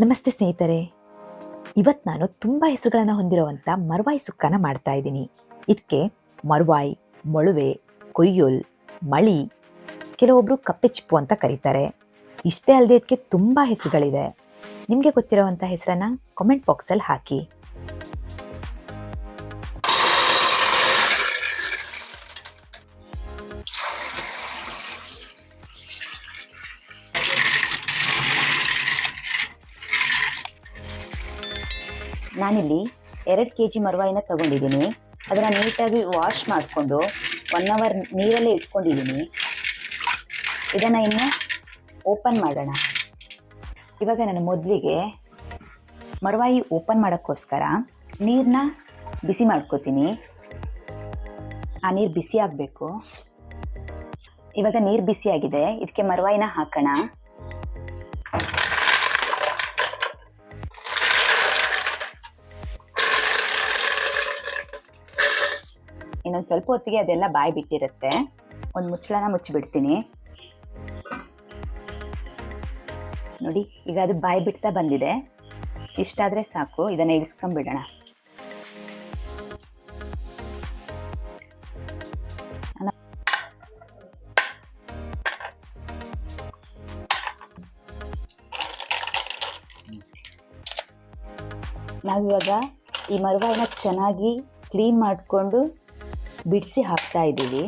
ನಮಸ್ತೆ ಸ್ನೇಹಿತರೆ. ಇವತ್ತು ನಾನು ತುಂಬ ಹೆಸರುಗಳನ್ನು ಹೊಂದಿರುವಂಥ ಮರವಾಯಿ ಸುಕ್ಕನ ಮಾಡ್ತಾ ಇದ್ದೀನಿ. ಇದಕ್ಕೆ ಮರುವಾಯಿ, ಮೊಳುವೆ, ಕೊಯ್ಯುಲ್, ಮಳಿ ಕೆಲವೊಬ್ಬರು ಕಪ್ಪೆ ಚಿಪ್ಪು ಅಂತ ಕರೀತಾರೆ. ಇಷ್ಟೇ ಅಲ್ಲದೆ ಇದಕ್ಕೆ ತುಂಬ ಹೆಸರುಗಳಿದೆ ನಿಮಗೆ ಗೊತ್ತಿರೋವಂಥ ಹೆಸರನ್ನು ಕಾಮೆಂಟ್ ಬಾಕ್ಸಲ್ಲಿ ಹಾಕಿ. ನಾನಿಲ್ಲಿ ಎರಡು ಕೆ ಜಿ ಮರವಾಯಿನ ತಗೊಂಡಿದ್ದೀನಿ. ಅದನ್ನು ನೀಟಾಗಿ ವಾಶ್ ಮಾಡಿಕೊಂಡು ಒನ್ ಅವರ್ ನೀರಲ್ಲೇ ಇಟ್ಕೊಂಡಿದ್ದೀನಿ. ಇದನ್ನು ಇನ್ನು ಓಪನ್ ಮಾಡೋಣ. ಇವಾಗ ನಾನು ಮೊದಲಿಗೆ ಮರವಾಯಿ ಓಪನ್ ಮಾಡೋಕ್ಕೋಸ್ಕರ ನೀರನ್ನ ಬಿಸಿ ಮಾಡ್ಕೋತೀನಿ. ಆ ನೀರು ಬಿಸಿ ಆಗಬೇಕು. ಇವಾಗ ನೀರು ಬಿಸಿಯಾಗಿದೆ ಇದಕ್ಕೆ ಮರವಾಯಿನ ಹಾಕೋಣ. ಇನ್ನೊಂದು ಸ್ವಲ್ಪ ಹೊತ್ತಿಗೆ ಅದೆಲ್ಲ ಬಾಯಿ ಬಿಟ್ಟಿರುತ್ತೆ ಒಂದು ಮುಚ್ಚಳನ ಮುಚ್ಚಿಬಿಡ್ತೀನಿ. ನೋಡಿ, ಈಗ ಅದು ಬಾಯಿ ಬಿಡ್ತಾ ಬಂದಿದೆ ಇಷ್ಟಾದರೆ ಸಾಕು, ಇದನ್ನು ಇಳಿಸ್ಕೊಂಬಿಡೋಣ ನಾವಿವಾಗ ಈ ಮರುವಾಯಿನ ಚೆನ್ನಾಗಿ ಕ್ಲೀನ್ ಮಾಡಿಕೊಂಡು ಬಿಡಿಸಿ ಹಾಕ್ತಾ ಇದ್ದೀವಿ.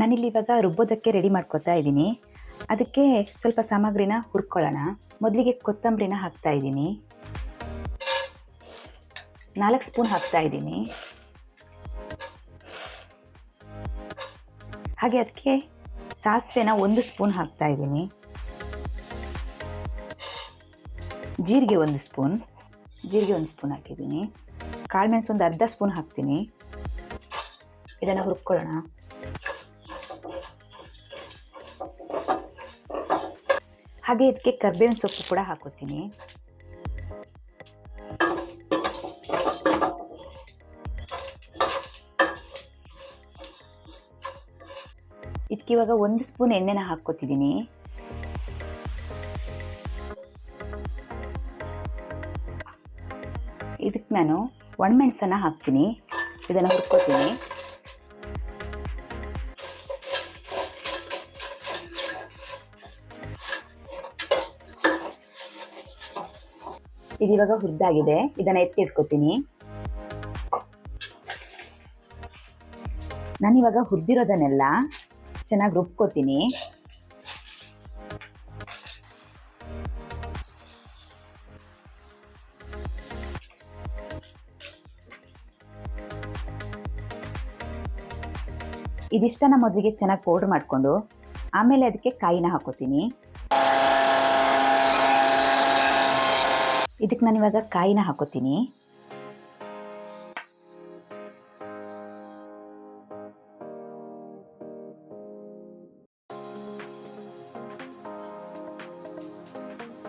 ನಾನಿಲ್ಲಿ ಇವಾಗ ರುಬ್ಬೋದಕ್ಕೆ ರೆಡಿ ಮಾಡ್ಕೊತಾ ಇದ್ದೀನಿ. ಅದಕ್ಕೆ ಸ್ವಲ್ಪ ಸಾಮಗ್ರಿನ ಹುರ್ಕೊಳ್ಳೋಣ. ಮೊದಲಿಗೆ ಕೊತ್ತಂಬರಿನ ಹಾಕ್ತಾ ಇದ್ದೀನಿ. ನಾಲ್ಕು ಸ್ಪೂನ್ ಹಾಕ್ತಾ ಇದ್ದೀನಿ. ಹಾಗೆ ಅದಕ್ಕೆ ಸಾಸಿವೆನ ಒಂದು ಸ್ಪೂನ್ ಹಾಕ್ತಾ ಇದ್ದೀನಿ. ಜೀರಿಗೆ ಒಂದು ಸ್ಪೂನ್. ಜೀರಿಗೆ ಒಂದು ಸ್ಪೂನ್ ಹಾಕಿದ್ದೀನಿ. ಕಾಳುಮೆಣಸು ಒಂದು ಅರ್ಧ ಸ್ಪೂನ್ ಹಾಕ್ತೀನಿ. ಇದನ್ನು ಹುರ್ಕೊಳ್ಳೋಣ. ಹಾಗೆ ಇದಕ್ಕೆ ಕರ್ಬೇವಿನ ಸೊಪ್ಪು ಕೂಡ ಹಾಕೋತೀನಿ. ಇದಕ್ಕೆ ಇವಾಗ ಒಂದು ಸ್ಪೂನ್ ಎಣ್ಣೆನ ಹಾಕ್ಕೋತಿದ್ದೀನಿ. ಇದಕ್ಕೆ ನಾನು ಒಣಮೆಣಸನ್ನ ಹಾಕ್ತೀನಿ. ಇದನ್ನು ಹುರ್ಕೋತೀನಿ. ಇದಿವಾಗ ಹುರ್ದಾಗಿದೆ. ಇದನ್ನ ಎತ್ತಿ ಇಟ್ಕೋತೀನಿ ನಾನಿವಾಗ ಹುರ್ದಿರೋದನ್ನೆಲ್ಲ ಚೆನ್ನಾಗಿ ರುಬ್ಕೋತೀನಿ. ಇದಿಷ್ಟನ ಮೊದಲಿಗೆ ಚೆನ್ನಾಗಿ ಪೌಡ್ರ್ ಮಾಡಿಕೊಂಡು ಆಮೇಲೆ ಅದಕ್ಕೆ ಕಾಯಿನ ಹಾಕೋತೀನಿ ಇದಕ್ಕೆ ನಾನು ಇವಾಗ ಕಾಯಿನ ಹಾಕೋತೀನಿ.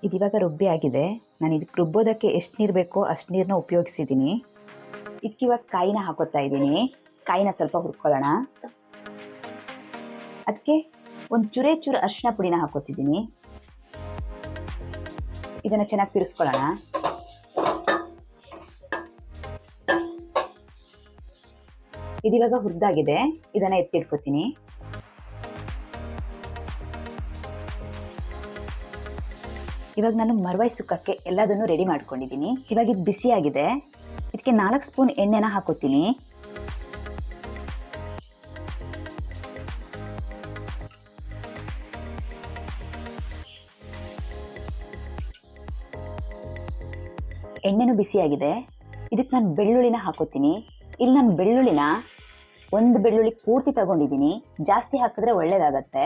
ಇದಿವಾಗ ರುಬ್ಬಿ ಆಗಿದೆ. ನಾನು ಇದಕ್ಕೆ ರುಬ್ಬೋದಕ್ಕೆ ಎಷ್ಟು ನೀರು ಬೇಕೋ ಅಷ್ಟು ನೀರನ್ನ ಉಪಯೋಗಿಸಿದ್ದೀನಿ ಇದಕ್ಕೆ ಇವಾಗ ಕಾಯಿನ ಹಾಕೋತಾ ಇದ್ದೀನಿ. ಕಾಯಿನ ಸ್ವಲ್ಪ ಹುರ್ಕೊಳ್ಳೋಣ. ಅದಕ್ಕೆ ಒಂದು ಚೂರೇ ಚೂರು ಅರಿಶಿನ ಪುಡಿನ ಹಾಕೋತಿದ್ದೀನಿ. ಇದನ್ನು ಚೆನ್ನಾಗಿ ತಿರ್ಸ್ಕೊಳ್ಳೋಣ. ಇದಿವಾಗ ಹುರಿದಾಗಿದೆ. ಇದನ್ನ ಎತ್ತಿಟ್ಕೋತೀನಿ. ಇವಾಗ ನಾನು ಮರವಾಯಿ ಸುಕ್ಕಕ್ಕೆ ಎಲ್ಲದನ್ನು ರೆಡಿ ಮಾಡ್ಕೊಂಡಿದ್ದೀನಿ. ಇವಾಗ ಇದು ಬಿಸಿಯಾಗಿದೆ. ಇದಕ್ಕೆ ನಾಲ್ಕು ಸ್ಪೂನ್ ಎಣ್ಣೆನ ಹಾಕೋತೀನಿ. ಬಿಸಿಯಾಗಿದೆ. ಇದಕ್ಕೆ ನಾನು ಬೆಳ್ಳುಳ್ಳಿನ ಹಾಕೋತೀನಿ. ಇಲ್ಲಿ ನಾನು ಬೆಳ್ಳುಳ್ಳಿನ ಒಂದು ಬೆಳ್ಳುಳ್ಳಿ ಪೂರ್ತಿ ತಗೊಂಡಿದ್ದೀನಿ ಜಾಸ್ತಿ ಹಾಕಿದ್ರೆ ಒಳ್ಳೇದಾಗತ್ತೆ.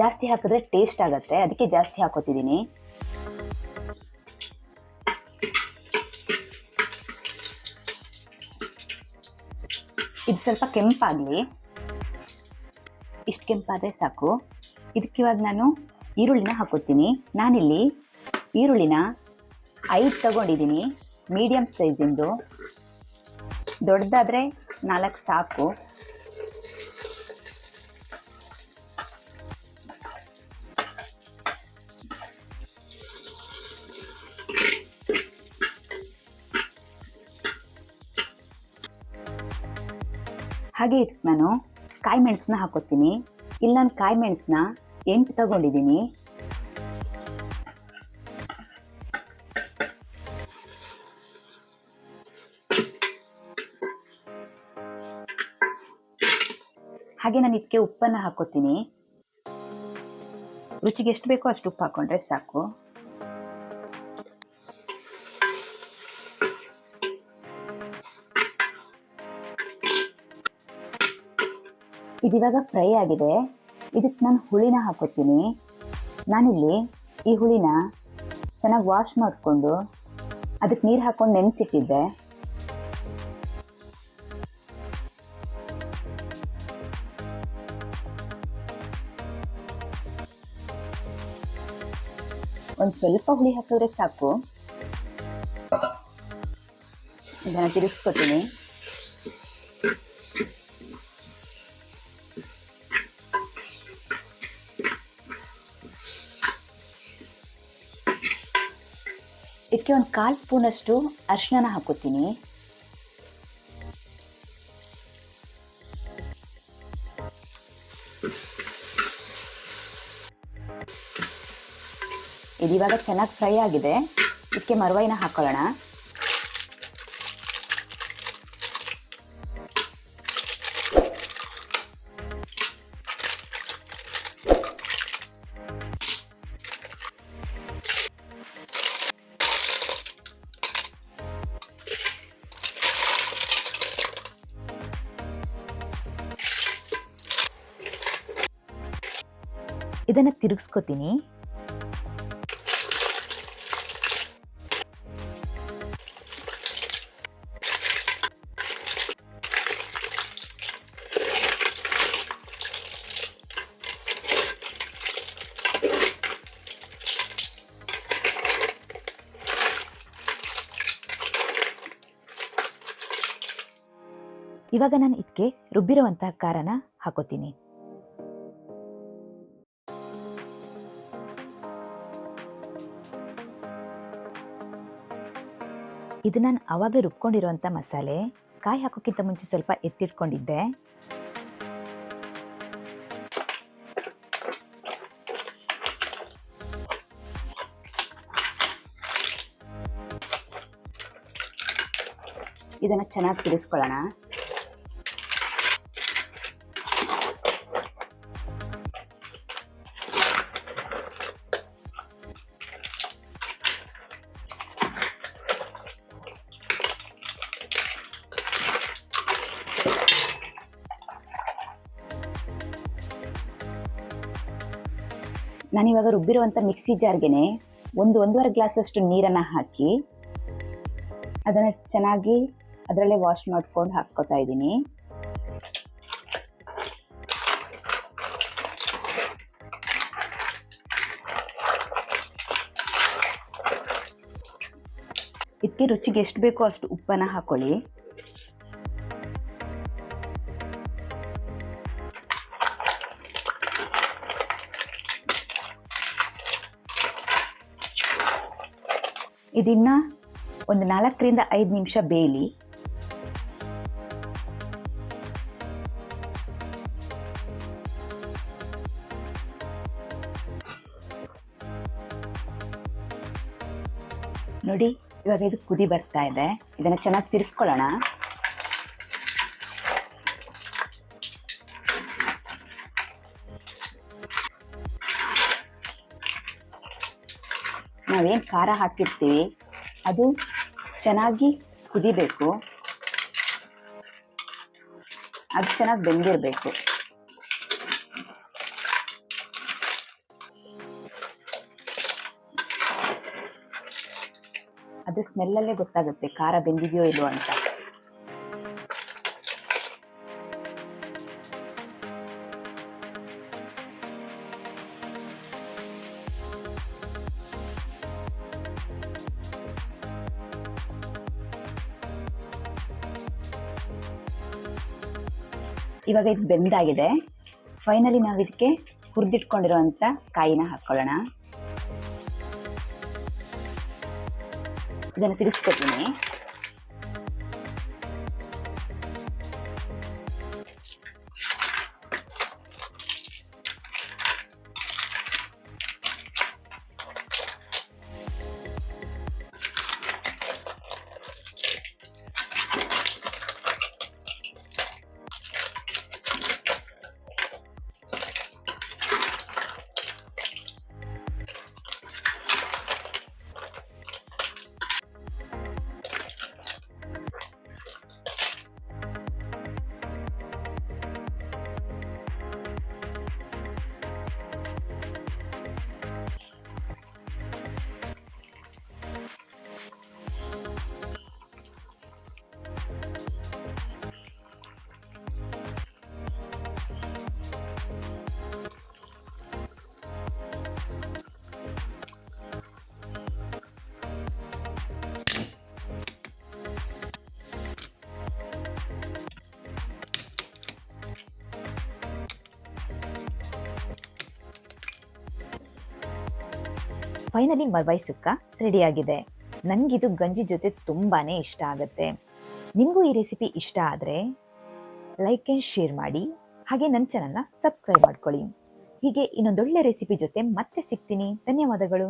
ಜಾಸ್ತಿ ಹಾಕಿದ್ರೆ ಟೇಸ್ಟ್ ಆಗತ್ತೆ. ಅದಕ್ಕೆ ಜಾಸ್ತಿ ಹಾಕೋತಿದ್ದೀನಿ ಇದು ಸ್ವಲ್ಪ ಕೆಂಪಾಗಲಿ. ಇಷ್ಟು ಕೆಂಪಾದರೆ ಸಾಕು. ಇದಕ್ಕಿವಾಗ ನಾನು ಈರುಳ್ಳಿನ ಹಾಕೋತೀನಿ. ನಾನಿಲ್ಲಿ ಈರುಳ್ಳಿನ ಐದು ತಗೊಂಡಿದ್ದೀನಿ ಮೀಡಿಯಮ್ ಸೈಜಿಂದು ದೊಡ್ಡದಾದರೆ ನಾಲ್ಕು ಸಾಕು. ಹಾಗೆ ನಾನು ಕಾಯಿ ಮೆಣಸನ್ನ ಹಾಕೋತೀನಿ. ಇಲ್ಲಿ ನಾನು ಕಾಯಿ ಮೆಣಸನ್ನ ಎಂಟು ತಗೊಂಡಿದ್ದೀನಿ ಹಾಗೆ ನಾನು ಇದಕ್ಕೆ ಉಪ್ಪನ್ನು ಹಾಕೋತೀನಿ. ರುಚಿಗೆ ಎಷ್ಟು ಬೇಕೋ ಅಷ್ಟು ಉಪ್ಪು ಹಾಕೊಂಡ್ರೆ ಸಾಕು. ಇದಿವಾಗ ಫ್ರೈ ಆಗಿದೆ. ಇದಕ್ಕೆ ನಾನು ಹುಳಿನ ಹಾಕೋತೀನಿ. ನಾನಿಲ್ಲಿ ಈ ಹುಳಿನ ಚೆನ್ನಾಗಿ ವಾಶ್ ಮಾಡಿಕೊಂಡು ಅದಕ್ಕೆ ನೀರು ಹಾಕೊಂಡು ನೆನೆಸಿಟ್ಟಿದ್ದೆ. ಒಂದು ಸ್ವಲ್ಪ ಹುಳಿ ಹಾಕಿದ್ರೆ ಸಾಕು. ಇದನ್ನು ತಿರುಗಿಸ್ಕೊತೀನಿ. ಇದಕ್ಕೆ ಒಂದು ಕಾಲು ಸ್ಪೂನಷ್ಟು ಅರಿಶಿನ ಹಾಕೋತೀನಿ. ಇದಿವಾಗ ಚೆನ್ನಾಗಿ ಫ್ರೈ ಆಗಿದೆ. ಇದಕ್ಕೆ ಮರವೈನ ಹಾಕೊಳ್ಳೋಣ. ಇದನ್ನು ತಿರುಗಿಸ್ಕೊತೀನಿ. ಇವಾಗ ನಾನು ಇದಕ್ಕೆ ರುಬ್ಬಿರುವಂತಹ ಖಾರನ ಹಾಕೋತೀನಿ. ಇದು ನಾನು ಆವಾಗಲೇ ರುಬ್ಕೊಂಡಿರುವಂಥ ಮಸಾಲೆ. ಕಾಯಿ ಹಾಕೋಕ್ಕಿಂತ ಮುಂಚೆ ಸ್ವಲ್ಪ ಎತ್ತಿಟ್ಕೊಂಡಿದ್ದೆ. ಇದನ್ನು ಚೆನ್ನಾಗಿ ತಿರುಗಿಸ್ಕೊಳ್ಳೋಣ ನಾನಿವಾಗ ರುಬ್ಬಿರುವಂಥ ಮಿಕ್ಸಿ ಜಾರ್ಗೆನೆ ಒಂದು ಒಂದೂವರೆ ಗ್ಲಾಸಷ್ಟು ನೀರನ್ನು ಹಾಕಿ ಅದನ್ನು ಚೆನ್ನಾಗಿ ಅದರಲ್ಲೇ ವಾಶ್ ಮಾಡ್ಕೊಂಡು ಹಾಕ್ಕೋತಾ ಇದ್ದೀನಿ. ಇದಕ್ಕೆ ರುಚಿಗೆ ಎಷ್ಟು ಬೇಕೋ ಅಷ್ಟು ಉಪ್ಪನ್ನು ಹಾಕೊಳ್ಳಿ. ಇದನ್ನ ಒಂದು ನಾಲ್ಕರಿಂದ ಐದು ನಿಮಿಷ ಬೇಯಲಿ. ನೋಡಿ, ಇವಾಗ ಇದು ಕುದಿ ಬರ್ತಾ ಇದೆ. ಇದನ್ನ ಚೆನ್ನಾಗಿ ತಿರ್ಸ್ಕೊಳ್ಳೋಣ. ನಾವೇನು ಖಾರ ಹಾಕಿರ್ತೀವಿ, ಅದು ಚೆನ್ನಾಗಿ ಕುದಿಬೇಕು. ಅದು ಚೆನ್ನಾಗಿ ಬೆಂದಿರಬೇಕು. ಅದು ಸ್ಮೆಲ್ಲಲ್ಲೇ ಗೊತ್ತಾಗುತ್ತೆ, ಖಾರ ಬೆಂದಿದೆಯೋ ಇಲ್ವೋ ಅಂತ. ಇವಾಗ ಇದು ಬೆಂದಾಗಿದೆ ಫೈನಲಿ ನಾವು ಇದಕ್ಕೆ ಹುರಿದಿಟ್ಕೊಂಡಿರುವಂತ ಕಾಯಿನ ಹಾಕೊಳ್ಳೋಣ. ಇದನ್ನು ತಿರ್ಸ್ಕೊತೀನಿ. ಫೈನಲಿ ಮರ್ವಾಯಿ ಸುಕ್ಕ ರೆಡಿಯಾಗಿದೆ ನನಗಿದು ಗಂಜಿ ಜೊತೆ ತುಂಬಾ ಇಷ್ಟ ಆಗುತ್ತೆ. ನಿಮಗೂ ಈ ರೆಸಿಪಿ ಇಷ್ಟ ಆದರೆ ಲೈಕ್ ಆ್ಯಂಡ್ ಶೇರ್ ಮಾಡಿ. ಹಾಗೆ ನನ್ನ ಚಾನಲ್ನ ಸಬ್ಸ್ಕ್ರೈಬ್ ಮಾಡ್ಕೊಳ್ಳಿ. ಹೀಗೆ ಇನ್ನೊಂದೊಳ್ಳೆ ರೆಸಿಪಿ ಜೊತೆ ಮತ್ತೆ ಸಿಗ್ತೀನಿ. ಧನ್ಯವಾದಗಳು.